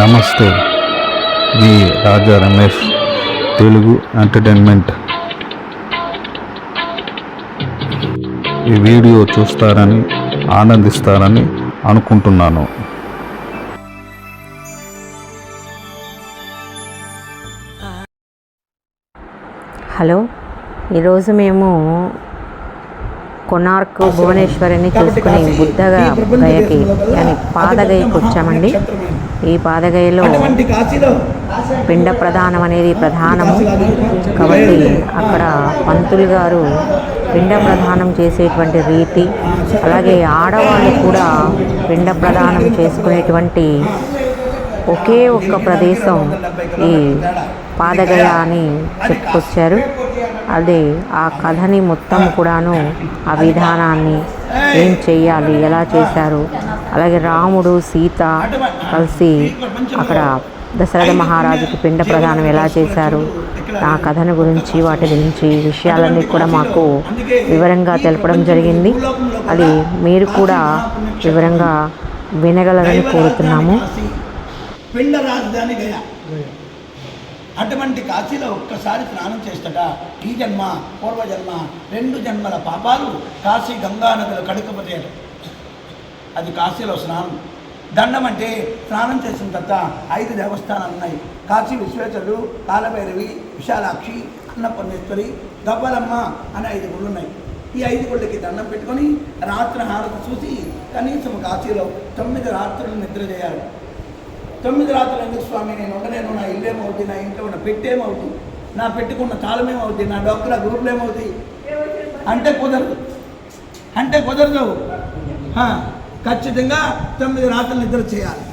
నమస్తే. మీ రాజా రమేష్ తెలుగు ఎంటర్టైన్మెంట్. ఈ వీడియో చూస్తారని ఆనందిస్తారని అనుకుంటున్నాను. హలో ఈరోజు మేము కొనార్క్ భువనేశ్వరిని చూసుకుని బుద్ధగా గయకి అని పాదగయకి వచ్చామండి. ఈ పాదగయలో పిండ ప్రధానం అనేది ప్రధానము. కాబట్టి అక్కడ పంతులు గారు పిండ ప్రధానం చేసేటువంటి రీతి అలాగే ఆడవాళ్ళు కూడా పిండ ప్రధానం చేసుకునేటువంటి ఒకే ఒక్క ప్రదేశం ఈ పాదగయ అని చెప్పుకొచ్చారు. అదే ఆ కథని మొత్తం కూడాను ఆ విధానాన్ని ఏం చేయాలి ఎలా చేశారు? అలాగే రాముడు సీత కలిసి అక్కడ దశరథ మహారాజుకి పిండ ప్రదానం ఎలా చేశారు? ఆ కథను గురించి వాటి గురించి విషయాలన్నీ కూడా మాకు వివరంగా తెలపడం జరిగింది. అది మీరు కూడా వివరంగా వినగలరని కోరుతున్నాము. పిండ రాజధాని గయా. అటువంటి కాశీలో ఒక్కసారి స్నానం చేస్తట. ఈ జన్మ పూర్వజన్మ రెండు జన్మల పాపాలు కాశీ గంగా నదులు అది కాశీలో స్నానం. దండం అంటే స్నానం చేసిన తర్వాత ఐదు దేవస్థానాలు ఉన్నాయి. కాశీ విశ్వేశ్వరుడు కాలభైరవి విశాలాక్షి అన్నపూర్ణేశ్వరి గవ్వలమ్మ అనే ఐదు గుళ్ళు ఉన్నాయి. ఈ ఐదు గుళ్ళకి దండం పెట్టుకొని రాత్రి హారతి చూసి కనీసం కాశీలో తొమ్మిది రాత్రులు నిద్ర చేయాలి. తొమ్మిది రాత్రులు ఎందుకు స్వామి నేను ఉండలేను నా ఇల్లు ఏమవుద్ది నా ఇంట్లో ఉన్న పెట్టేమవుద్ది నా పెట్టుకున్న తాళమేమవుద్ది నా డొక్కల గురువులు ఏమవుతాయి అంటే కుదరదు. అంటే కుదరదు. ఖచ్చితంగా తొమ్మిది రాత్రులు నిద్ర చేయాలి.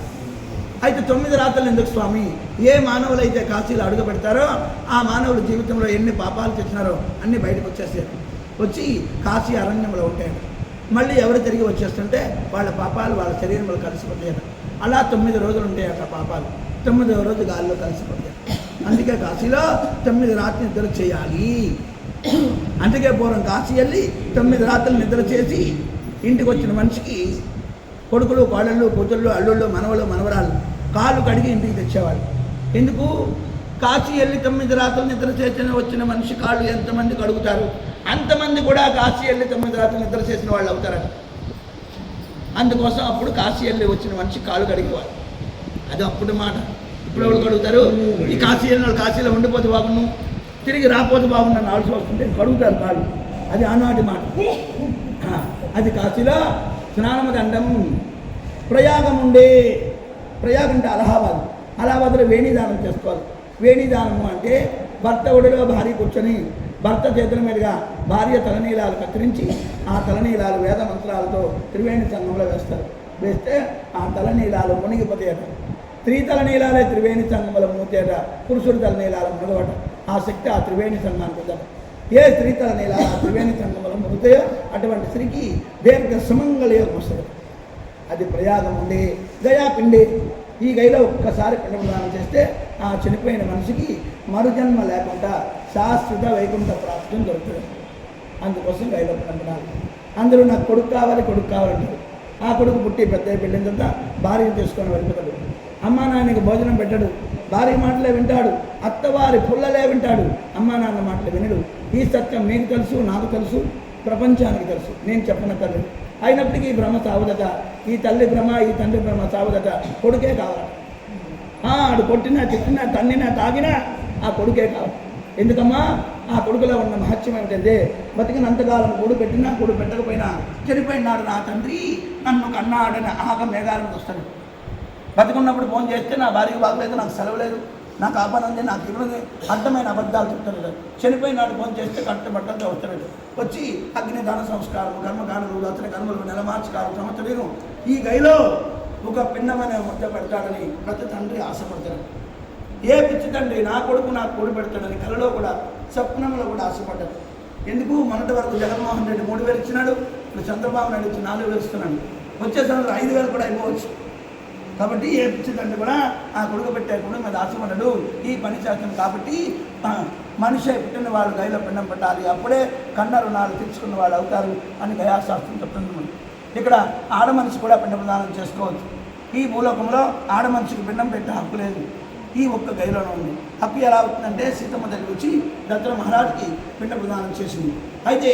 అయితే తొమ్మిది రాత్రులు ఎందుకు స్వామి? ఏ మానవులు అయితే కాశీలో అడుగు పెడతారో ఆ మానవుల జీవితంలో ఎన్ని పాపాలు తెచ్చినారో అన్నీ బయటకు వచ్చేసారు వచ్చి కాశీ అరణ్యంలో ఉంటాయి. మళ్ళీ ఎవరు తిరిగి వచ్చేస్తుంటే వాళ్ళ పాపాలు వాళ్ళ శరీరంలో కలిసిపోతాయి. అలా తొమ్మిది రోజులు ఉంటాయి అక్కడ పాపాలు. తొమ్మిదవ రోజు గాల్లో కలిసిపోతాయి. అందుకే కాశీలో తొమ్మిది రాత్రి నిద్ర చేయాలి. అందుకే పూర్వం కాశీ వెళ్ళి తొమ్మిది రాత్రులు నిద్ర చేసి ఇంటికి వచ్చిన మనిషికి కొడుకులు కోడళ్ళు కూతుళ్ళు అల్లుళ్ళు మనవలు మనవరాలు కాళ్ళు కడిగి ఇంటికి తెచ్చేవాళ్ళు. ఎందుకు? కాశీ వెళ్ళి తొమ్మిది రాత్రులు నిద్ర చేసిన వచ్చిన మనిషి కాళ్ళు ఎంతమంది కడుగుతారు అంతమంది కూడా కాశీ వెళ్ళి తొమ్మిది రాత్రులు నిద్ర చేసిన వాళ్ళు అవుతారట. అందుకోసం అప్పుడు కాశీ వచ్చిన మనిషి కాళ్ళు కడిగేవాడు అది అప్పుడు మాట. ఇప్పుడు ఎవరు కడుగుతారు? ఈ కాశీ వాళ్ళు కాశీలో ఉండిపోతే బాగున్నాను తిరిగి రాకపోతే బాగున్నాను ఆల్సి వస్తుంటే కడుగుతారు కాళ్ళు. అది ఆనాటి మాట. అది కాశీలో స్నానము దండం ప్రయాగం ఉండే ప్రయాగం అంటే అలహాబాద్. అలహాబాద్లో వేణిదానం చేసుకోవాలి. వేణిదానము అంటే భర్త ఒడిలో భార్య కూర్చొని భర్త చేతుల మీదుగా భార్య తలనీలాలు కత్తిరించి ఆ తలనీలాలు వేద మంత్రాలతో త్రివేణి సంఘంలో వేస్తారు. వేస్తే ఆ తలనీలాలు మునిగిపోతేట స్త్రీ తలనీలాలే త్రివేణి సంఘంలో మూతేట పురుషుడి తలనీలాలు మునగవట. ఆ శక్తి ఆ త్రివేణి సంఘానికి ఉందట. ఏ స్త్రీ తలనీలాలు ఆ త్రివేణి సంఘంలో మునుగుతాయో అటువంటి స్త్రీకి దీర్ఘ సుమంగళయోగం వస్తుంది అది ప్రయాగం ఉండి గయా పిండి ఈ గైలో ఒక్కసారి పిండప్రదానం చేస్తే ఆ చనిపోయిన మనిషికి మరుజన్మ లేకుండా శాశ్వత వైకుంఠ ప్రాప్తం దొరుకుతుంది. అందుకోసం గైలో అందరూ నాకు కొడుకు కావాలి కొడుకు కావాలంటారు. ఆ కొడుకు పుట్టి పెద్ద పెళ్ళిన తర్వాత భార్యను తీసుకొని వెళ్ళిపోతాడు. అమ్మ నాన్నకి భోజనం పెట్టడు. భార్య మాటలే వింటాడు. అత్తవారి పుల్లలే వింటాడు. అమ్మ నాన్న మాటలు వినడు. ఈ సత్యం మీకు తెలుసు నాకు తెలుసు ప్రపంచానికి తెలుసు. నేను చెప్పనక్కర్లేదు అయినప్పటికీ ఈ భ్రమ సావుదట ఈ తల్లి భ్రమ ఈ తండ్రి భ్రమ సావుదట కొడుకే కావాలి. ఆడు కొట్టినా తిట్టినా తన్నినా తాగినా ఆ కొడుకే కాదు. ఎందుకమ్మా? ఆ కొడుకులో ఉన్న మహత్యం ఏమిటంటే బతికినంతకాలం కూడు పెట్టినా కూడు పెట్టకపోయినా చనిపోయినాడు నా తండ్రి. నన్ను కన్నాడని ఆగ మేఘాలను వస్తాడు బతికున్నప్పుడు ఫోన్ చేస్తే నా భార్య బాగలేదు నాకు సెలవు లేదు నాకు ఆ పని ఉంది నాకు ఇవ్వదు అర్థమైన అబద్ధాలు చెప్తున్నాడు చనిపోయినాడు ఫోన్ చేస్తే కట్టబట్టంతో వస్తున్నాడు వచ్చి అగ్ని దాన సంస్కారం కర్మకాండలు అతని కర్మలు నెల మార్చకాలం సంవత్సరం ఈ గైలో ఒక పిన్నమైన ముద్ద పెడతాడని ప్రతి తండ్రి ఆశపడతాడు. ఏ పిచ్చి తండ్రి నా కొడుకు నాకు కొడు పెడతాడని కలలో కూడా స్వప్నంలో కూడా ఆశపడ్డాడు. ఎందుకు? మొన్నటి వరకు జగన్మోహన్ రెడ్డి మూడు వేలు ఇచ్చినాడు ఇప్పుడు చంద్రబాబు నాయుడు ఇచ్చి నాలుగు వేలు ఇస్తున్నాడు. వచ్చే సంవత్సరం ఐదు వేలు కూడా అయిపోవచ్చు. కాబట్టి ఏ పిచ్చిదంటే కూడా ఆ కొడుకు పెట్టే కూడా మీద ఆశపడ్డాడు ఈ పని చేస్తాను కాబట్టి మనిషి పుట్టిన వాళ్ళు గైలో పిండం పెట్టాలి. అప్పుడే కన్న రుణాలు తెచ్చుకున్న వాళ్ళు అవుతారు అని గయాశాస్త్రం చెప్తుంది ఇక్కడ ఆడ మనిషి కూడా పిండ ప్రదానం చేసుకోవచ్చు. ఈ భూలోకంలో ఆడ మనిషికి పిండం పెట్టే హక్కు లేదు. ఈ ఒక్క గదిలోనే ఉంది. హక్కు ఎలా అవుతుందంటే సీతమ్మ దగ్గర వచ్చి దత్తర మహారాజుకి పిండ ప్రదానం చేసింది. అయితే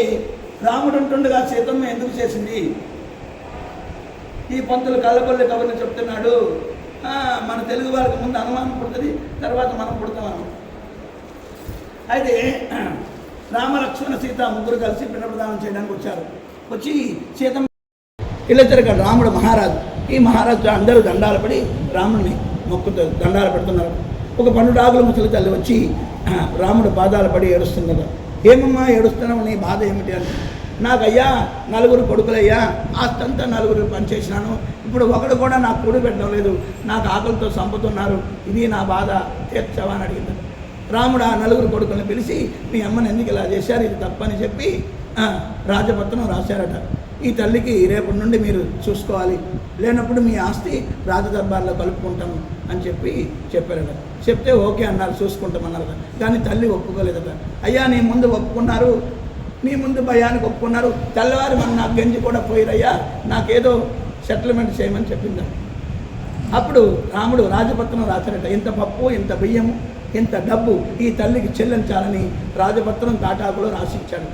రాముడు ఉంటుండగా సీతమ్మ ఎందుకు చేసింది? ఈ పంతులు కళ్ళకొల్లి కబుర్లు చెప్తున్నాడు. మన తెలుగు వాళ్ళకి ముందు అనుమానం పుడుతుంది తర్వాత మనం పుడతాం అయితే రామలక్ష్మణ సీత ముగ్గురు కలిసి పిండ ప్రదానం చేయడానికి వచ్చారు. వచ్చి సీతమ్మ ఇలా తిరగాడు రాముడు మహారాజు. ఈ మహారాజు అందరూ దండాలు పడి రాముడిని మొక్కుతారు దండాలు పెడుతున్నారు. ఒక పన్నెండు ఆకుల ముసలి తల్లి వచ్చి రాముడు పాదాలు పడి ఏడుస్తున్నారు ఏమమ్మా ఏడుస్తున్నావు? నీ బాధ ఏమిటి? అని. నాకయ్యా నలుగురు కొడుకులయ్యా ఆస్తంతా నలుగురు పనిచేసినాను. ఇప్పుడు ఒకడు కూడా నాకు కూడి పెట్టడం లేదు. నాకు ఆకలితో సంపుతున్నారు. ఇది నా బాధ. తీర్చవా? అని అడిగింది. రాముడు ఆ నలుగురు కొడుకులను పిలిచి మీ అమ్మని ఎందుకు ఇలా చేశారు? ఇది తప్పని చెప్పి రాజపత్రం రాశారట. ఈ తల్లికి రేపటి నుండి మీరు చూసుకోవాలి. లేనప్పుడు మీ ఆస్తి రాజదర్బార్లో కలుపుకుంటాము అని చెప్పి చెప్పారట. చెప్తే ఓకే అన్నారు చూసుకుంటామన్నారట కానీ తల్లి ఒప్పుకోలేదట. అయ్యా నీ ముందు ఒప్పుకున్నారు. నీ ముందు భయానికి ఒప్పుకున్నారు. తెల్లవారు మన నాకు గంజి కూడా పోయిరయ్యా. నాకేదో సెటిల్మెంట్ చేయమని చెప్పిందా. అప్పుడు రాముడు రాజపత్రం రాశారట. ఇంత పప్పు ఇంత బియ్యము ఇంత డబ్బు ఈ తల్లికి చెల్లించాలని రాజపత్రం తాటాకులో రాసిచ్చాడు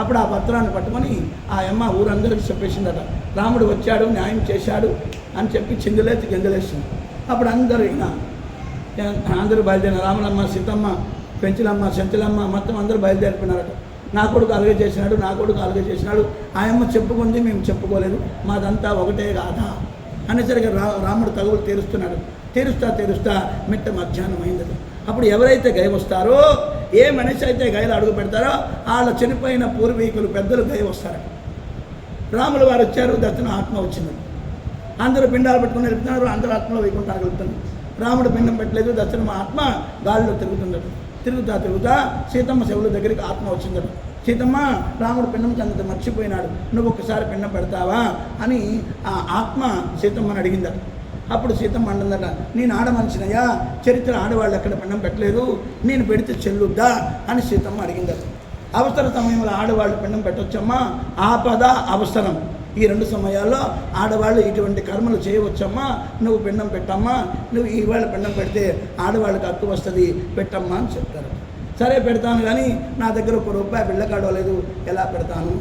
అప్పుడు ఆ పత్రాన్ని పట్టుకొని ఆ అమ్మ ఊరందరికి చెప్పేసిందట రాముడు వచ్చాడు న్యాయం చేశాడు అని చెప్పి చిందులేసి గింజలేసింది అప్పుడు అందరూ ఇక అందరూ బయలుదేరిన రాములమ్మ సీతమ్మ పెంచులమ్మ సెంచులమ్మ మొత్తం అందరూ బయలుదేరిపోయినారట. నా కొడుకు అలాగే చేసినాడు నా కొడుకు అలాగే చేసినాడు ఆయమ్మ చెప్పుకుంది మేము చెప్పుకోలేదు మాదంతా ఒకటే కాదా అనేసరికి రా రాముడు తగులు తీరుస్తున్నాడు. తీరుస్తా తీరుస్తా మిట్ట మధ్యాహ్నం అయిందట. అప్పుడు ఎవరైతే గై వస్తారో ఏ మనిషి అయితే గైలు అడుగు పెడతారో వాళ్ళ చనిపోయిన పూర్వీకులు పెద్దలు గై వస్తారు రాముల వారు వచ్చారు దర్శనం ఆత్మ వచ్చింది. అందరూ పిండాలు పెట్టుకుని వెళ్తున్నారు అందరూ ఆత్మలో వైకుంఠానికి వెళ్తున్నారు రాముడు పిండం పెట్టలేదు దర్శనం ఆత్మ గాలిలో తిరుగుతుందట తిరుగుతా తిరుగుతా సీతమ్మ శివుల దగ్గరికి ఆత్మ వచ్చిందట సీతమ్మ రాముడు పిండం సంగతి మర్చిపోయినాడు. నువ్వు ఒకసారి పిండం పెడతావా అని ఆ ఆత్మ సీతమ్మని అడిగిందట అప్పుడు సీతమ్మ అంటుందట నేను ఆడ చరిత్ర ఆడవాళ్ళు ఎక్కడ పిండం పెట్టలేదు నేను పెడితే చెల్లుద్దా? అని సీతమ్మ అడిగిందట. అవసర సమయంలో ఆడవాళ్ళు పిండం పెట్టొచ్చమ్మా ఆపద అవసరం. ఈ రెండు సమయాల్లో ఆడవాళ్ళు ఇటువంటి కర్మలు చేయవచ్చమ్మా నువ్వు పిండం పెట్టమ్మా నువ్వు ఈవేళ పిండం పెడితే ఆడవాళ్ళకి హక్కు వస్తుంది పెట్టమ్మా అని చెప్తారు సరే పెడతాను కానీ నా దగ్గర ఒక రూపాయి బిళ్ళకాడవలేదు ఎలా పెడతాను?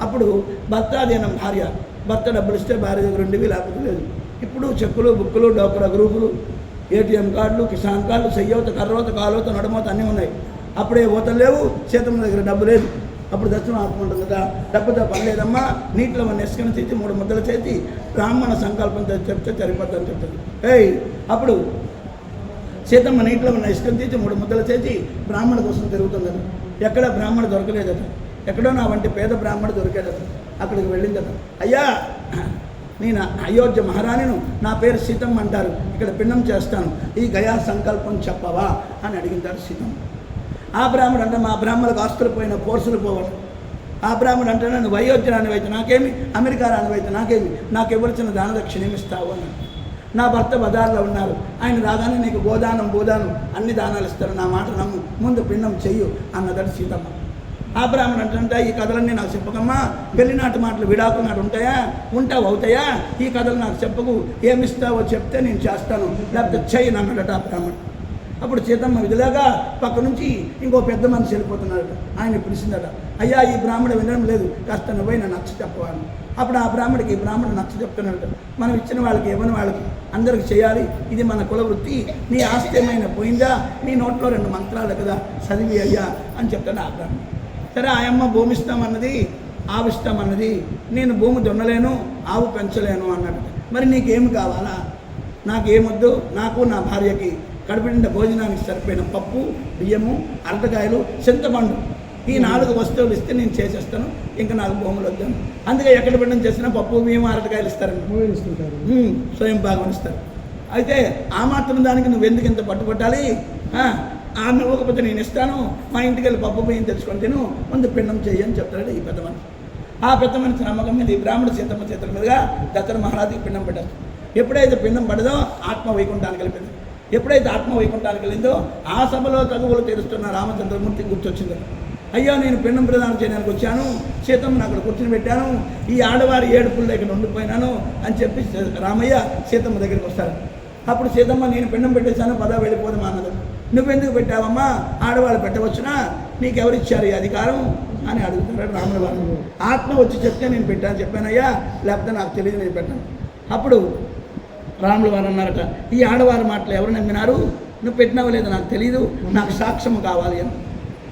అప్పుడు భర్త అదేనం భార్య భర్త డబ్బులు ఇస్తే భార్య దగ్గర ఉండేవి లేకపోతే లేదు. ఇప్పుడు చెక్కులు బుక్కులు డాక్టర్ గ్రూపులు ఏటీఎం కార్డులు కిసాన్ కార్డులు చెయ్యవత కర్రవత కాలువత నడమత అన్నీ ఉన్నాయి. అప్పుడే ఓతలు లేవు చేతమ్మ దగ్గర డబ్బు లేదు. అప్పుడు దర్శనం ఆపుకుంటుంది కదా. డబ్బుతో పని లేదమ్మా నీటిలో మన నెసుకని తీసి మూడు ముద్దలు చేసి బ్రాహ్మణ సంకల్పంతో చెప్తే సరిపోతుందని చెప్తుంది. ఏయ్ అప్పుడు సీతమ్మ నీటిలో ఉన్న ఇష్టం తీసి మూడు ముద్దలు చేసి బ్రాహ్మణ కోసం తిరుగుతుందట. ఎక్కడ బ్రాహ్మణ దొరకలేదట. ఎక్కడో నా వంటి పేద బ్రాహ్మణ దొరికేదట. అక్కడికి వెళ్ళిందట. అయ్యా నేను అయోధ్య మహారాణిను నా పేరు సీతమ్మ అంటారు. ఇక్కడ పిండం చేస్తాను. ఈ గయా సంకల్పం చెప్పవా? అని అడిగింటారు సీతమ్మ. ఆ బ్రాహ్మడు అంటే మా బ్రాహ్మణులకు ఆస్తులు పోయిన కోర్సులు పోవడం ఆ బ్రాహ్మడు అంటే నన్ను వయోధ్య రానివైతే నాకేమి? అమెరికా రానివైతే నాకేమి? నాకు ఇవ్వాల్సిన దాన దక్షిణ ఏమిస్తావు అని నా భర్త బజార్లో ఉన్నారు. ఆయన రాగానే నీకు గోదానం బోదానం అన్ని దానాలు ఇస్తారు. నా మాట నమ్ము. ముందు పిండం చెయ్యు అన్నదట సీతమ్మ. ఆ బ్రాహ్మణుడు ఈ కథలన్నీ నాకు చెప్పకమ్మా. పెళ్ళినాటి మాటలు విడాకు ఉంటాయా? ఉంటావు అవుతాయా? ఈ కథలు నాకు చెప్పకు. ఏమిస్తావో చెప్తే నేను చేస్తాను. లేకపోతే చేయను అన్నాడట ఆ బ్రాహ్మణుడు అప్పుడు సీతమ్మ విధిలాగా పక్క నుంచి ఇంకో పెద్ద మనిషి వెళ్ళిపోతున్నాడట. ఆయన పిలిచిందట అయ్యా ఈ బ్రాహ్మణ వినడం లేదు. కాస్త నువ్వై నా నచ్చ చెప్పవాలి అప్పుడు ఆ బ్రాహ్మడికి ఈ బ్రాహ్మణ నచ్చ చెప్తున్నాడట. మనం ఇచ్చిన వాళ్ళకి ఇవ్వని వాళ్ళకి అందరికి చేయాలి. ఇది మన కుల వృత్తి. నీ ఆస్తి ఏమైనా పోయిందా? నీ నోట్లో రెండు మంత్రాలు కదా. చదివి అయ్యా అని చెప్తాడు ఆ బ్రాహ్మణ్. సరే ఆయమ్మ భూమి ఇస్తామన్నది ఆవు ఇస్తామన్నది నేను భూమి దున్నలేను ఆవు పెంచలేను అన్నాడు మరి నీకేమి కావాలా? నాకేమొద్దు? నాకు నా భార్యకి కడుపు నిండా భోజనానికి సరిపోయిన పప్పు బియ్యము అరటికాయలు చింతపండు. ఈ నాలుగు వస్తువులు ఇస్తే నేను చేసేస్తాను. ఇంకా నాకు భూములు వద్దాను అందుకే ఎక్కడ పెట్టడం చేసినా పప్పు బియ్యం అరటికాయలు ఇస్తారండి స్వయం భాగం ఇస్తారు. అయితే ఆ మాత్రం దానికి నువ్వు ఎందుకు ఇంత పట్టుబట్టాలి? ఆమె ఇవ్వకపోతే నేను ఇస్తాను. మా ఇంటికి వెళ్ళి పప్పు పోయి తెచ్చుకొని తిను. ముందు పిండం చెయ్యి అని చెప్తాడు ఈ పెద్ద మనిషి. ఆ పెద్ద మనిషి నమ్మకం మీద ఈ బ్రాహ్మణ సీతమ్మ చేతుల మీదుగా దత్తన మహారాజుకి పిండం పెట్టారు ఎప్పుడైతే పిండం పడదో ఆత్మ వైకుంఠానికి వెళ్ళిపోయింది ఎప్పుడైతే ఆత్మ వైకుంఠానికి వెళ్ళిందో ఆ సభలో తగువులు తీరుస్తున్న రామచంద్రమూర్తి గుర్తొచ్చింది. అయ్యో నేను పిండం ప్రదానం చేయడానికి వచ్చాను. సీతమ్మను అక్కడ కూర్చుని పెట్టాను. ఈ ఆడవారి ఏడుపుల దగ్గర ఉండిపోయినాను అని చెప్పి రామయ్య సీతమ్మ దగ్గరికి వస్తారు అప్పుడు సీతమ్మ నేను పిండం పెట్టేశాను పద వెళ్ళిపోదామా అన్నది. నువ్వెందుకు పెట్టావమ్మా? ఆడవాళ్ళు పెట్టవచ్చునా? నీకెవరిచ్చారు ఈ అధికారం? అని అడుగుతున్నాడు రాముల వారు ఆత్మ వచ్చి చెప్తే నేను పెట్టాను. చెప్పానయ్యా లేకపోతే నాకు తెలియదు నేను పెట్టాను. అప్పుడు రాముల వారు అన్నారట ఈ ఆడవారి మాటలు ఎవరు నమ్మినారు? నువ్వు పెట్టినావు లేదు నాకు తెలియదు నాకు సాక్ష్యం కావాలి అని.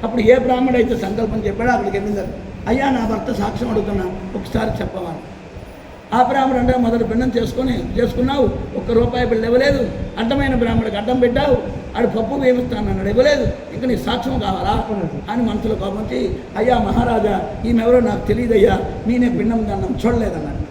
అప్పుడు ఏ బ్రాహ్మడు అయితే సంకల్పం చెప్పాడో అక్కడికి వెళ్ళిందారు అయ్యా నా భర్త సాక్ష్యం అడుగుతున్నా ఒకసారి చెప్పమని ఆ బ్రాహ్మడు అంటే మొదటి పిండం చేసుకొని చేసుకున్నావు ఒక్క రూపాయి బిల్లు ఇవ్వలేదు అడ్డమైన బ్రాహ్మడికి అడ్డం పెట్టావు ఆడు పప్పు వేమిస్తాను అన్నాడు. ఇవ్వలేదు. ఇంకా నీ సాక్ష్యం కావాలా? అని మనసులో కోపంచి అయ్యా మహారాజా ఈమెవరో నాకు తెలియదయ్యా నేనే పిండం దండం చూడలేదన్నాడు.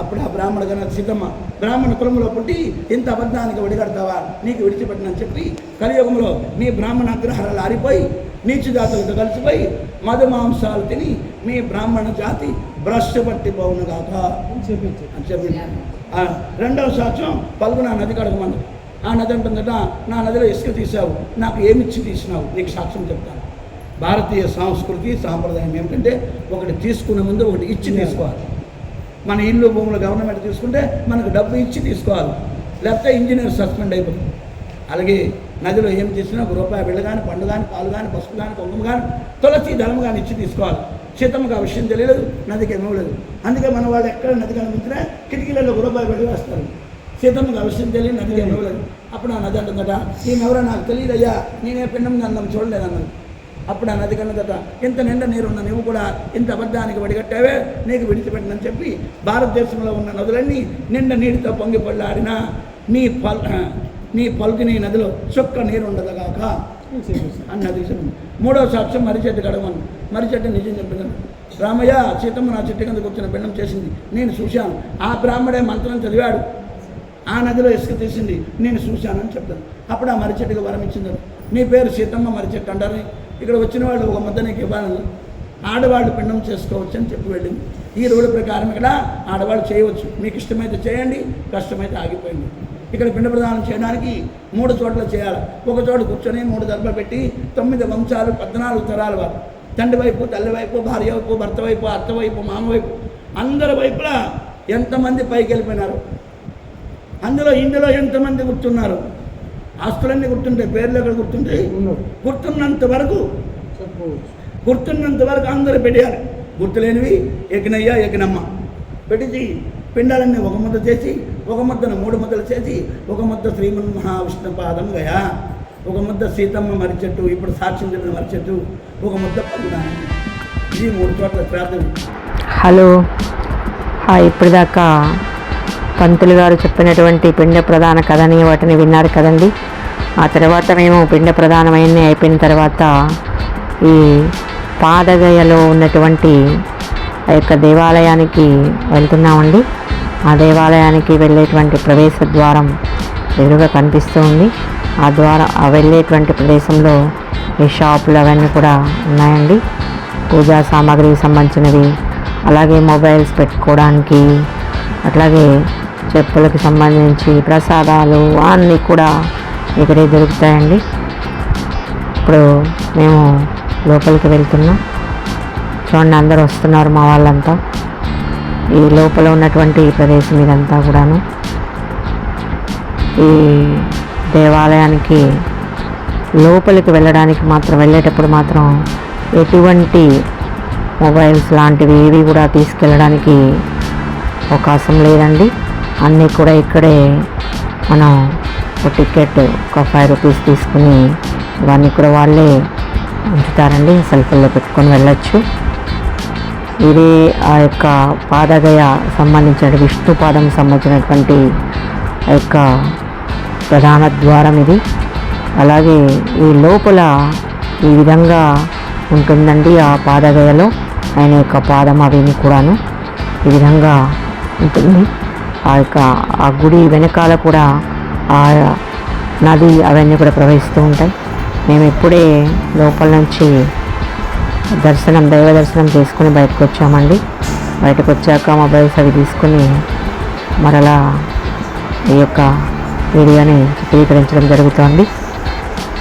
అప్పుడు ఆ బ్రాహ్మణ గణ సీతమ్మ బ్రాహ్మణ కులంలో పుట్టి ఇంత అబద్ధానికి ఒడిగడతావా? నీకు విడిచిపెట్టనని చెప్పి కలియుగంలో మీ బ్రాహ్మణ అగ్రహారాలు ఆరిపోయి నీచు జాతులతో కలిసిపోయి మధు మాంసాలు తిని మీ బ్రాహ్మణ జాతి భ్రష్టు పట్టి పోవునుగాక అని చెప్పింది ఆ, రెండవ సాక్ష్యం పలుగున నది కడగమంది ఆ నది అంటుందట నా నదిలో ఇసుక తీసావు నాకు ఏమిచ్చి తీసినావు? నీకు సాక్ష్యం చెప్తాను. భారతీయ సంస్కృతి సాంప్రదాయం ఏమిటంటే ఒకటి తీసుకునే ముందు ఒకటి ఇచ్చి తీసుకోవాలి. మన ఇల్లు భూములు గవర్నమెంట్ తీసుకుంటే మనకు డబ్బు ఇచ్చి తీసుకోవాలి. లేకపోతే ఇంజనీర్ సస్పెండ్ అయిపోతుంది. అలాగే నదిలో ఏం చేసినా ఒక రూపాయి బిళ్ళ కానీ పండు కానీ పాలు కానీ పసుపు కానీ కుంకుమ కానీ తులసి దళం కానీ ఇచ్చి తీసుకోవాలి. సీతమ్మకు ఆ విషయం తెలియలేదు నదికి ఏమీ లేదు. అందుకే మన వాళ్ళు ఎక్కడ నది కనిపించినా కిటికీలలో ఒక రూపాయి పెట్టి వేస్తారు. సీతమ్మకు ఆ విషయం తెలియదు నదికి ఏమీ అప్పుడు ఆ నది అంటుందట నేనెవరో నాకు తెలియదయ్యా నేనే పిండం అన్నం చూడలేదన్నాను అప్పుడు ఆ నది కన్నదట ఇంత నిండా నీరున్న నువ్వు కూడా ఇంత అబద్ధానికి వడిగట్టావే నీకు విడిచిపెట్టనని చెప్పి భారతదేశంలో ఉన్న నదులన్నీ నిండా నీటితో పొంగి పళ్ళాడినా నీ పల్ నీ పలుకుని నదిలో చుక్క నీరు ఉండదుగాక అన్నది మూడో సాక్ష్యం మర్రి చెట్టు గడవను. మర్రి చెట్టు నిజం చెప్పిన రామయ్య సీతమ్మ నా చెట్టు కింద కూర్చున్న పిండం చేసింది. నేను చూశాను. ఆ బ్రాహ్మడే మంత్రం చదివాడు. ఆ నదిలో ఇసుక తీసింది. నేను చూశానని చెప్తాను. అప్పుడు ఆ మర్రి వరం ఇచ్చింది. నీ పేరు సీతమ్మ మరిచెట్టు అంటారు. ఇక్కడ వచ్చిన వాళ్ళు ఒక ముద్ద నీకు ఇవ్వాలి. ఆడవాళ్ళు పిండం చేసుకోవచ్చు అని చెప్పి వెళ్ళింది. ఈ రూల్ ప్రకారం ఇక్కడ ఆడవాళ్ళు చేయవచ్చు. మీకు ఇష్టమైతే చేయండి కష్టమైతే ఆగిపోయింది. ఇక్కడ పిండ ప్రదానం చేయడానికి మూడు చోట్ల చేయాలి. ఒక చోట కూర్చొని మూడు దర్భ పెట్టి తొమ్మిది వంశాలు పద్నాలుగు తరాల వారు. తండ్రి వైపు తల్లి వైపు భార్య వైపు భర్త వైపు అత్త వైపు మామ వైపు. అందరి వైపులా ఎంతమంది పైకి వెళ్ళిపోయినారు? అందులో ఇందులో ఎంతమంది గుర్తున్నారు? ఆస్తులన్నీ గుర్తుంటాయి పేర్లు ఎక్కడ గుర్తుంటాయి? గుర్తున్నంత వరకు గుర్తున్నంత వరకు అందరూ పెట్టారు గుర్తులేనివి ఎకినయ్య ఎకినమ్మ పెట్టించి పిండాలన్నీ ఒక ముద్ద చేసి ఒక ముద్దను మూడు ముద్దలు చేసి ఒక ముద్ద శ్రీమన్ మహావిష్ణు పాదం గయా. ఒక ముద్ద సీతమ్మ మర్రి చెట్టు ఇప్పుడు సాక్ష్యం చెప్పిన మర్రి చెట్టు ఒక ముద్ద ఇది మూడు చోట్ల ప్రార్థన. హలో. హాయ్ ఇప్పటిదాకా పంతులు గారు చెప్పినటువంటి పిండ ప్రధాన కథని వాటిని విన్నారు కదండి. ఆ తర్వాత మేము పిండ ప్రధానమైన అయిపోయిన తర్వాత ఈ పాదగయలో ఉన్నటువంటి ఆ యొక్క దేవాలయానికి వెళ్తున్నామండి. ఆ దేవాలయానికి వెళ్ళేటువంటి ప్రవేశ ద్వారం ఎదురుగా కనిపిస్తూ ఉంది. ఆ ద్వారా ఆ వెళ్ళేటువంటి ప్రదేశంలో ఈ షాపులు అవన్నీ కూడా ఉన్నాయండి. పూజా సామాగ్రికి సంబంధించినవి అలాగే మొబైల్స్ పెట్టుకోవడానికి అట్లాగే చెప్పులకు సంబంధించి ప్రసాదాలు అన్నీ కూడా ఇక్కడే దొరుకుతాయండి. ఇప్పుడు మేము లోపలికి వెళ్తున్నాం. చూడండి అందరు వస్తున్నారు మా వాళ్ళంతా. ఈ లోపల ఉన్నటువంటి ఈ ప్రదేశం ఇదంతా కూడాను. ఈ దేవాలయానికి లోపలికి వెళ్ళడానికి మాత్రం వెళ్ళేటప్పుడు మాత్రం ఎటువంటి మొబైల్స్ లాంటివి ఏవి కూడా తీసుకెళ్ళడానికి అవకాశం లేదండి. అన్నీ కూడా ఇక్కడే మనం ఒక టికెట్ ఒక ఫైవ్ రూపీస్ తీసుకుని ఇవన్నీ కూడా వాళ్ళే ఉంచుతారండి సెల్ఫీల్లో పెట్టుకొని వెళ్ళొచ్చు. ఇది ఆ యొక్క పాదగయ సంబంధించిన విష్ణు పాదం సంబంధించినటువంటి ఆ యొక్క ప్రధాన ద్వారం ఇది. అలాగే ఈ లోపల ఈ విధంగా ఉంటుందండి ఆ పాదగయలో. ఆయన యొక్క పాదం అవిని కూడాను ఈ విధంగా ఉంటుంది. ఆ యొక్క ఆ గుడి వెనకాల కూడా ఆ నది అవన్నీ కూడా ప్రవహిస్తూ ఉంటాయి. మేము ఇప్పుడే లోపల నుంచి దర్శనం దైవ దర్శనం చేసుకుని బయటకు వచ్చామండి. బయటకు వచ్చాక మొబైల్స్ అవి తీసుకుని మరలా ఈ యొక్క వీడియోని చిత్రీకరించడం జరుగుతోంది.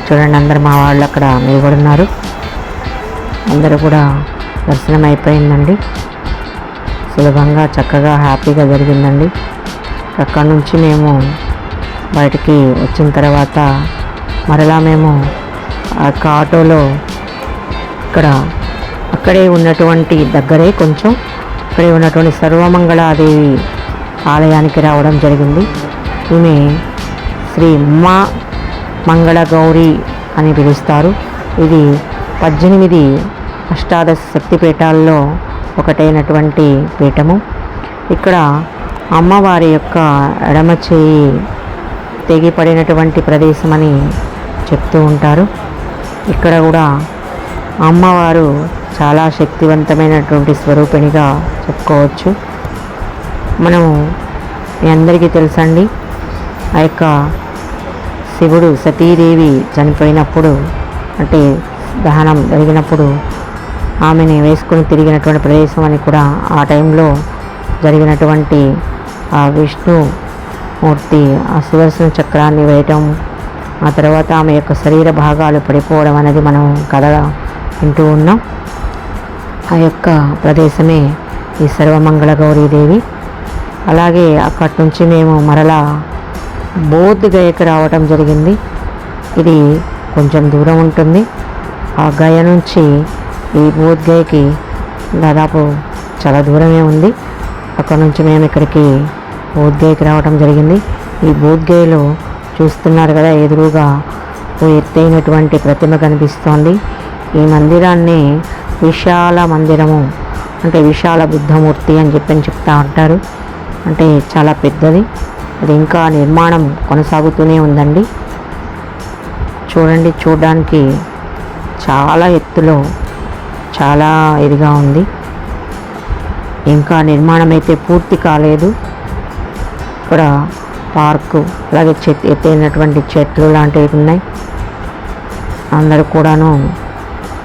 చూడండి అందరు మా వాళ్ళు అక్కడ నిలబడున్నారు. అందరూ కూడా దర్శనం అయిపోయిందండి. సులభంగా చక్కగా హ్యాపీగా జరిగిందండి. అక్కడ నుంచి మేము బయటికి వచ్చిన తర్వాత మరలా మేము ఆ యొక్క ఆటోలో ఇక్కడ అక్కడే ఉన్నటువంటి దగ్గరే కొంచెం అక్కడే ఉన్నటువంటి సర్వమంగళాదేవి ఆలయానికి రావడం జరిగింది. ఈమె శ్రీ ఉమా మంగళ గౌరి అని పిలుస్తారు. ఇది పద్దెనిమిది అష్టాదశ శక్తిపీఠాల్లో ఒకటైనటువంటి పీఠము. ఇక్కడ అమ్మవారి యొక్క ఎడమ చేయి తెగిపడినటువంటి ప్రదేశమని చెప్తూ ఉంటారు. ఇక్కడ కూడా అమ్మవారు చాలా శక్తివంతమైనటువంటి స్వరూపిణిగా చెప్పుకోవచ్చు. మనము మీ అందరికీ తెలుసండి ఆ యొక్క శివుడు సతీదేవి చనిపోయినప్పుడు అంటే దహనం జరిగినప్పుడు ఆమెని వేసుకొని తిరిగినటువంటి ప్రదేశం అని కూడా ఆ టైంలో జరిగినటువంటి ఆ విష్ణు మూర్తి ఆ సుదర్శన చక్రాన్ని వేయటం ఆ తర్వాత ఆమె యొక్క శరీర భాగాలు పడిపోవడం అనేది మనం కథ వింటూ ఉన్నాం. ఆ యొక్క ప్రదేశమే ఈ సర్వమంగళ గౌరీదేవి అలాగే అక్కడి నుంచి మేము మరలా బోధ్ గయకు రావటం జరిగింది. ఇది కొంచెం దూరం ఉంటుంది. ఆ గయ నుంచి ఈ బోధ్ గయకి దాదాపు చాలా దూరమే ఉంది. అక్కడ నుంచి మేము ఇక్కడికి బోధ్గయకి రావడం జరిగింది. ఈ బోధ్గయలో చూస్తున్నారు కదా ఎదురుగా ఓ ఎత్తైనటువంటి ప్రతిమ కనిపిస్తోంది. ఈ మందిరాన్ని విశాల మందిరము అంటే విశాల బుద్ధమూర్తి అని చెప్పని చెప్తా ఉంటారు. అంటే చాలా పెద్దది. అది ఇంకా నిర్మాణం కొనసాగుతూనే ఉందండి. చూడండి చూడడానికి చాలా ఎత్తులో చాలా ఇదిగా ఉంది. ఇంకా నిర్మాణం అయితే పూర్తి కాలేదు. ఇక్కడ పార్కు అలాగే చెట్ ఎత్తైనటువంటి చెట్లు లాంటివి ఉన్నాయి. అందరూ కూడాను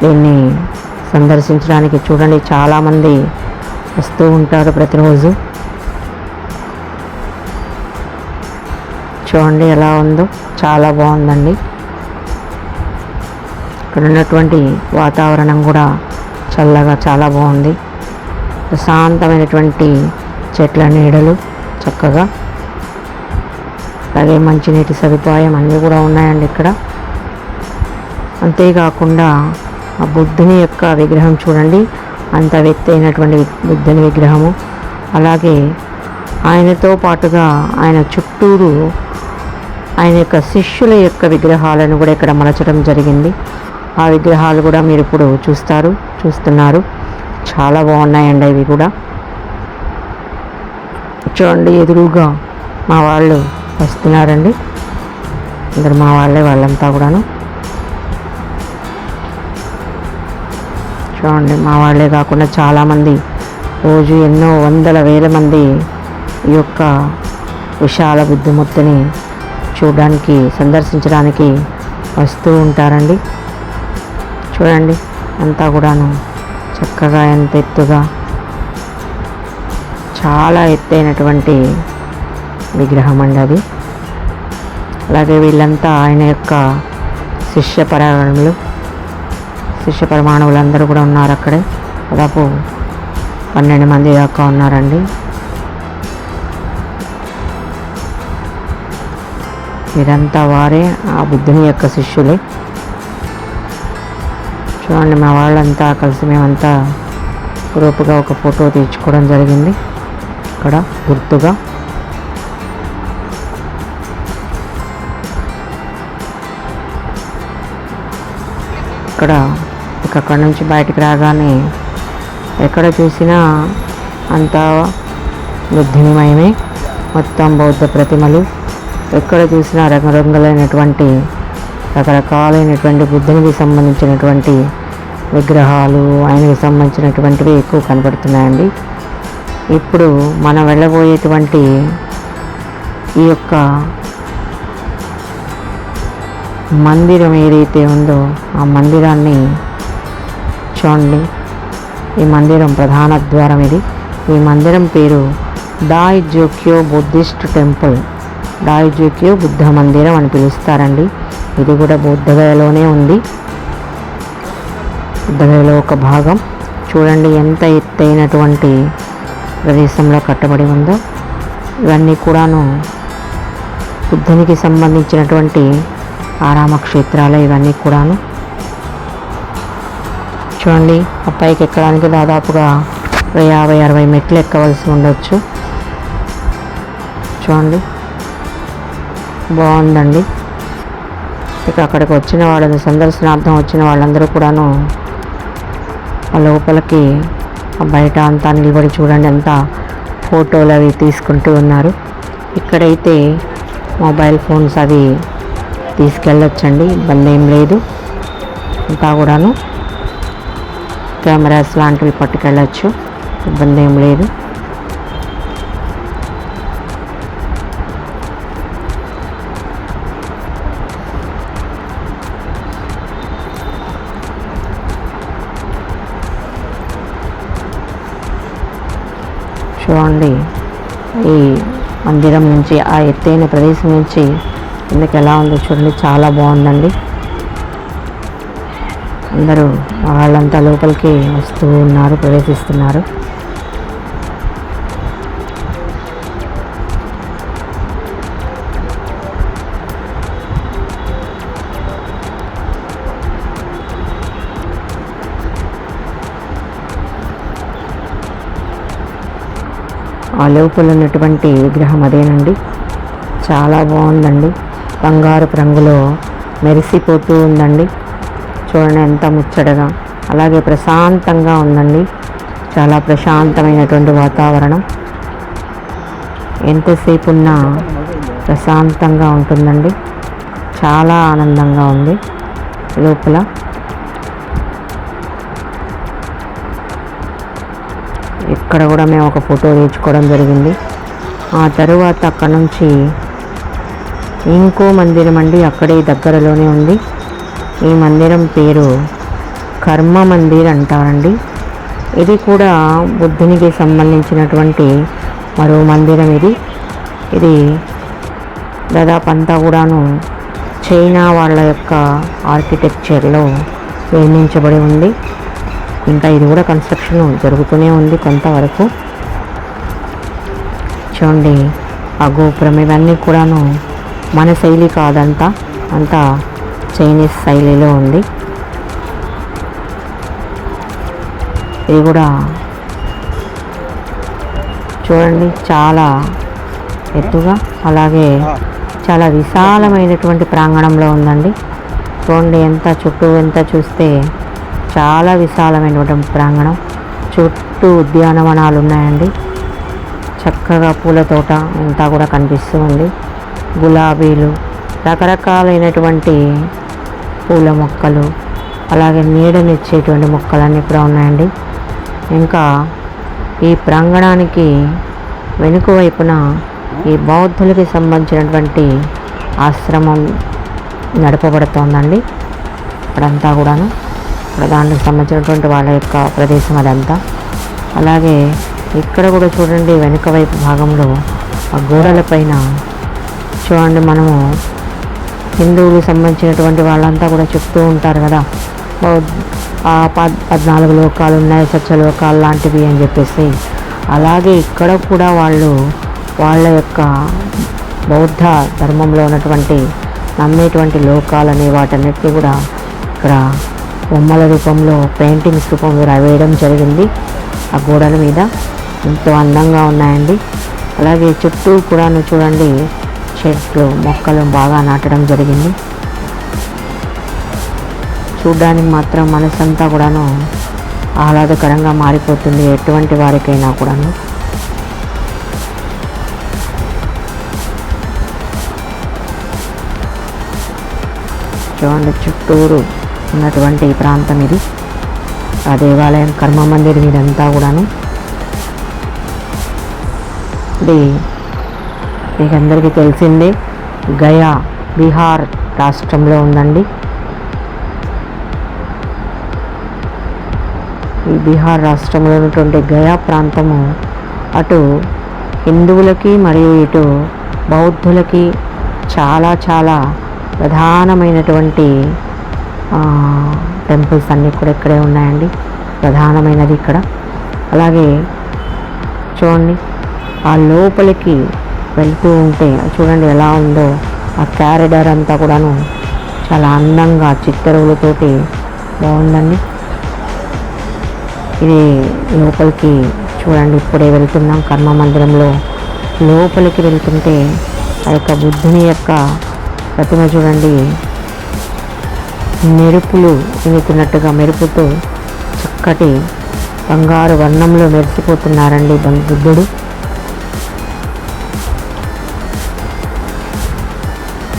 దీన్ని సందర్శించడానికి చూడండి. చాలామంది వస్తూ ఉంటారు ప్రతిరోజు. చూడండి ఎలా ఉందో. చాలా బాగుందండి. ఇక్కడ ఉన్నటువంటి వాతావరణం కూడా చల్లగా చాలా బాగుంది. ప్రశాంతమైనటువంటి చెట్ల నీడలు చక్కగా. అలాగే మంచినీటి సదుపాయం అన్నీ కూడా ఉన్నాయండి ఇక్కడ. అంతేకాకుండా ఆ బుద్ధుని యొక్క విగ్రహం చూడండి. అంత వ్యక్తైనటువంటి బుద్ధుని విగ్రహము. అలాగే ఆయనతో పాటుగా ఆయన చుట్టూరు ఆయన యొక్క శిష్యుల యొక్క విగ్రహాలను కూడా ఇక్కడ మలచడం జరిగింది. ఆ విగ్రహాలు కూడా మీరు ఇప్పుడు చూస్తారు చూస్తున్నారు. చాలా బాగున్నాయండి అవి కూడా. చూడండి ఎదురుగా మా వాళ్ళు వస్తున్నారండి. అందరు మా వాళ్ళే వాళ్ళంతా కూడాను. చూడండి మా వాళ్ళే కాకుండా చాలామంది రోజు ఎన్నో వందల వేల మంది ఈ యొక్క విశాల బుద్ధిమూర్తిని చూడడానికి సందర్శించడానికి వస్తూ ఉంటారండి. చూడండి అంతా కూడాను. చక్కగా ఎంత ఎత్తుగా చాలా ఎత్తైనటువంటి విగ్రహం అండి అది అలాగే వీళ్ళంతా ఆయన యొక్క శిష్య పరాయణులు శిష్య పరమాణువులందరూ కూడా ఉన్నారు అక్కడే. దాదాపు పన్నెండు మంది దాకా ఉన్నారండి. వీరంతా వారే ఆ బుద్ధుని యొక్క శిష్యులే. చూడండి మా వాళ్ళంతా కలిసి మేమంతా గ్రూప్గా ఒక ఫోటో తీర్చుకోవడం జరిగింది. ఇక్కడ గుర్తుగా. ఇక్కడ ఇక అక్కడ నుంచి బయటికి రాగానే ఎక్కడ చూసినా అంతా బుద్ధిమయమే మొత్తం బౌద్ధ ప్రతిమలు. ఎక్కడ చూసినా రంగురంగులైనటువంటి రకరకాలైనటువంటి బుద్ధునికి సంబంధించినటువంటి విగ్రహాలు ఆయనకి సంబంధించినటువంటివి ఎక్కువ కనబడుతున్నాయండి. ఇప్పుడు మనం వెళ్ళబోయేటువంటి ఈ యొక్క మందిరం ఏదైతే ఉందో ఆ మందిరాన్ని చూడండి. ఈ మందిరం ప్రధాన ద్వారం ఇది. ఈ మందిరం పేరు Dai Jokyo Buddhist temple. Dai Jokyo Buddha మందిరం అని పిలుస్తారండి. ఇది కూడా బుద్ధగయలోనే ఉంది. బుద్ధగయలో ఒక భాగం. చూడండి ఎంత ఎత్తైనటువంటి ప్రదేశంలో కట్టబడి ఉందో. ఇవన్నీ కూడాను బుద్ధునికి సంబంధించినటువంటి ఆరామ క్షేత్రాలు ఇవన్నీ కూడాను. చూడండి ఆ పైకి ఎక్కడానికి దాదాపుగా యాభై అరవై మెట్లు ఎక్కవలసి ఉండొచ్చు. చూడండి బాగుందండి. ఇక అక్కడికి వచ్చిన వాళ్ళని సందర్శనార్థం వచ్చిన వాళ్ళందరూ కూడాను ఆ లోపలికి బయట అంతా నిలబడి చూడండి అంతా ఫోటోలు అవి తీసుకుంటూ ఉన్నారు. ఇక్కడైతే మొబైల్ ఫోన్స్ అవి తీసుకెళ్ళొచ్చండి. ఇబ్బంది ఏం లేదు. అంతా కూడాను కెమెరాస్ లాంటివి పట్టుకెళ్ళచ్చు. ఇబ్బంది ఏం లేదు. చూడండి. ఈ మందిరం నుంచి ఆ ఎత్తైన ప్రదేశం నుంచి కిందకి ఎలా ఉందో చూడండి. చాలా బాగుందండి. అందరూ వాళ్ళంతా లోపలికి వస్తూ ఉన్నారు ప్రవేశిస్తున్నారు. ఆ లోపల ఉన్నటువంటి విగ్రహం అదేనండి. చాలా బాగుందండి. బంగారు రంగులో మెరిసిపోతూ ఉందండి. చూడండి ఎంత ముచ్చటగా. అలాగే ప్రశాంతంగా ఉందండి. చాలా ప్రశాంతమైనటువంటి వాతావరణం. ఎంతసేపు ఉన్నా ప్రశాంతంగా ఉంటుందండి. చాలా ఆనందంగా ఉంది లోపల. అక్కడ కూడా మేము ఒక ఫోటో తీర్చుకోవడం జరిగింది. ఆ తరువాత అక్కడ నుంచి ఇంకో మందిరం అండి అక్కడే దగ్గరలోనే ఉంది. ఈ మందిరం పేరు కర్మ మందిర్ అంటారండి. ఇది కూడా బుద్ధునికి సంబంధించినటువంటి మరో మందిరం ఇది. ఇది దాదాపు అంతా కూడాను చైనా వాళ్ళ యొక్క ఆర్కిటెక్చర్లో నిర్మించబడి ఉంది. ఇంకా ఇది కూడా కన్స్ట్రక్షన్ జరుగుతూనే ఉంది కొంతవరకు. చూడండి ఆ గోపురం ఇవన్నీ కూడాను మన శైలి కాదంతా అంతా చైనీస్ శైలిలో ఉంది. ఇది కూడా చూడండి చాలా ఎత్తుగా అలాగే చాలా విశాలమైనటువంటి ప్రాంగణంలో ఉందండి. చూడండి ఎంత చుట్టూ ఎంత చూస్తే చాలా విశాలమైనటువంటి ప్రాంగణం. చుట్టూ ఉద్యానవనాలు ఉన్నాయండి. చక్కగా పూల తోట అంతా కూడా కనిపిస్తూ ఉంది. గులాబీలు రకరకాలైనటువంటి పూల మొక్కలు అలాగే నీడనిచ్చేటువంటి మొక్కలన్నీ కూడా ఉన్నాయండి. ఇంకా ఈ ప్రాంగణానికి వెనుక వైపున ఈ బౌద్ధులకి సంబంధించినటువంటి ఆశ్రమం నడపబడుతోందండి. అక్కడంతా కూడాను. దానికి సంబంధించినటువంటి వాళ్ళ యొక్క ప్రదేశం అదంతా. అలాగే ఇక్కడ కూడా చూడండి వెనుక వైపు భాగంలో ఆ గోడల పైన చూడండి మనము హిందువులకు సంబంధించినటువంటి వాళ్ళంతా కూడా చెప్తూ ఉంటారు కదా. ఆ పద్ పద్నాలుగు లోకాలు ఉన్నాయి సత్యలోకాలు లాంటివి అని చెప్పేసి. అలాగే ఇక్కడ కూడా వాళ్ళు వాళ్ళ యొక్క బౌద్ధ ధర్మంలో ఉన్నటువంటి నమ్మేటువంటి లోకాలు అనే వాటన్నిటిని కూడా ఇక్కడ బొమ్మల రూపంలో పెయింటింగ్స్ రూపంలో వేయడం జరిగింది. ఆ గోడల మీద ఎంతో అందంగా ఉన్నాయండి. అలాగే చుట్టూ కూడాను చూడండి చెట్లు మొక్కలు బాగా నాటడం జరిగింది. చూడడానికి మాత్రం మనసంతా కూడాను ఆహ్లాదకరంగా మారిపోతుంది ఎటువంటి వారికైనా కూడాను. చూడండి చుట్టూరు ఉన్నటువంటి ప్రాంతం ఇది. ఆ దేవాలయం కర్మ మందిర్ ఇదంతా కూడాను. ఇది మీకు అందరికీ తెలిసిందే గయా బీహార్ రాష్ట్రంలో ఉందండి. ఈ బీహార్ రాష్ట్రంలో ఉన్నటువంటి గయా ప్రాంతము అటు హిందువులకి మరియు ఇటు బౌద్ధులకి చాలా చాలా ప్రధానమైనటువంటి టెంపుల్స్ అన్నీ కూడా ఇక్కడే ఉన్నాయండి. ప్రధానమైనది ఇక్కడ. అలాగే చూడండి ఆ లోపలికి వెళ్తూ ఉంటే చూడండి ఎలా ఉందో. ఆ క్యారిడర్ అంతా కూడాను చాలా అందంగా చిత్తరువులతోటి బాగుందండి. ఇది లోపలికి చూడండి ఇప్పుడే వెళ్తున్నాం. కర్మ మందిరంలో లోపలికి వెళ్తుంటే ఆ యొక్క బుద్ధుని యొక్క ప్రతిమ చూడండి. మెరుపులు ఎగుతున్నట్టుగా మెరుపుతూ చక్కటి బంగారు వర్ణంలో మెరిసిపోతున్నారండి బుద్ధుడు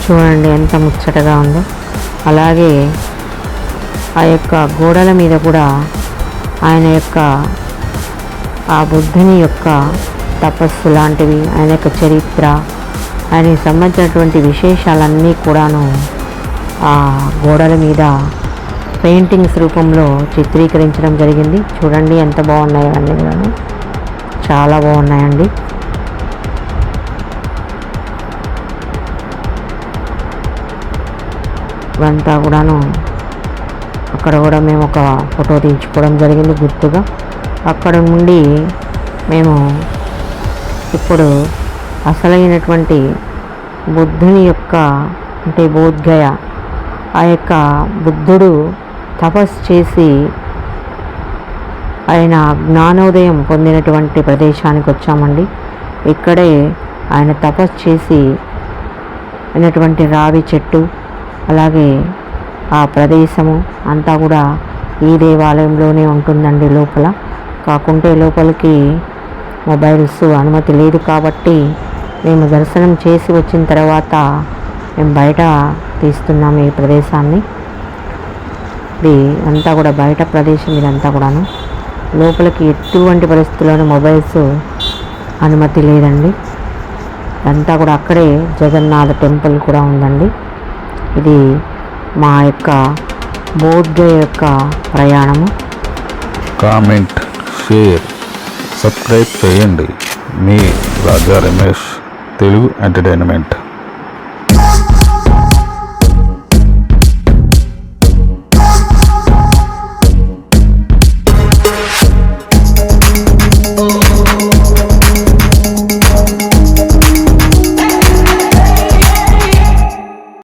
చూడండి ఎంత ముచ్చటగా ఉందో. అలాగే ఆ యొక్క గోడల మీద కూడా ఆయన యొక్క ఆ బుద్ధుని యొక్క తపస్సు లాంటివి ఆయన యొక్క చరిత్ర ఆయనకి సంబంధించినటువంటి విశేషాలన్నీ కూడాను ఆ గోడల మీద పెయింటింగ్స్ రూపంలో చిత్రీకరించడం జరిగింది. చూడండి ఎంత బాగున్నాయో అన్నీ కూడాను. చాలా బాగున్నాయండి. ఇవంతా కూడాను అక్కడ కూడా మేము ఒక ఫోటో తీయించుకోవడం జరిగింది గుర్తుగా. అక్కడ నుండి మేము ఇప్పుడు అసలైనటువంటి బుద్ధుని యొక్క అంటే బోధ్గయ ఆ యొక్క బుద్ధుడు తపస్సు చేసి ఆయన జ్ఞానోదయం పొందినటువంటి ప్రదేశానికి వచ్చామండి. ఇక్కడే ఆయన తపస్సు చేసి అయినటువంటి రావి చెట్టు అలాగే ఆ ప్రదేశము అంతా కూడా ఈ దేవాలయంలోనే ఉంటుందండి లోపల. కాకుంటే లోపలికి మొబైల్స్ అనుమతి లేదు కాబట్టి మేము దర్శనం చేసి వచ్చిన తర్వాత మేము బయట తీస్తున్నాం ఈ ప్రదేశాన్ని. ఇది అంతా కూడా బయట ప్రదేశం ఇదంతా కూడాను. లోపలికి ఎటువంటి పరిస్థితుల్లోనూ మొబైల్స్ అనుమతి లేదండి. అంతా కూడా అక్కడే జగన్నాథ టెంపుల్ కూడా ఉందండి. ఇది మా యొక్క బోర్డు యొక్క ప్రయాణము. కామెంట్ షేర్ సబ్స్క్రైబ్ చేయండి. మీ రాజా రమేష్ తెలుగు ఎంటర్టైన్మెంట్.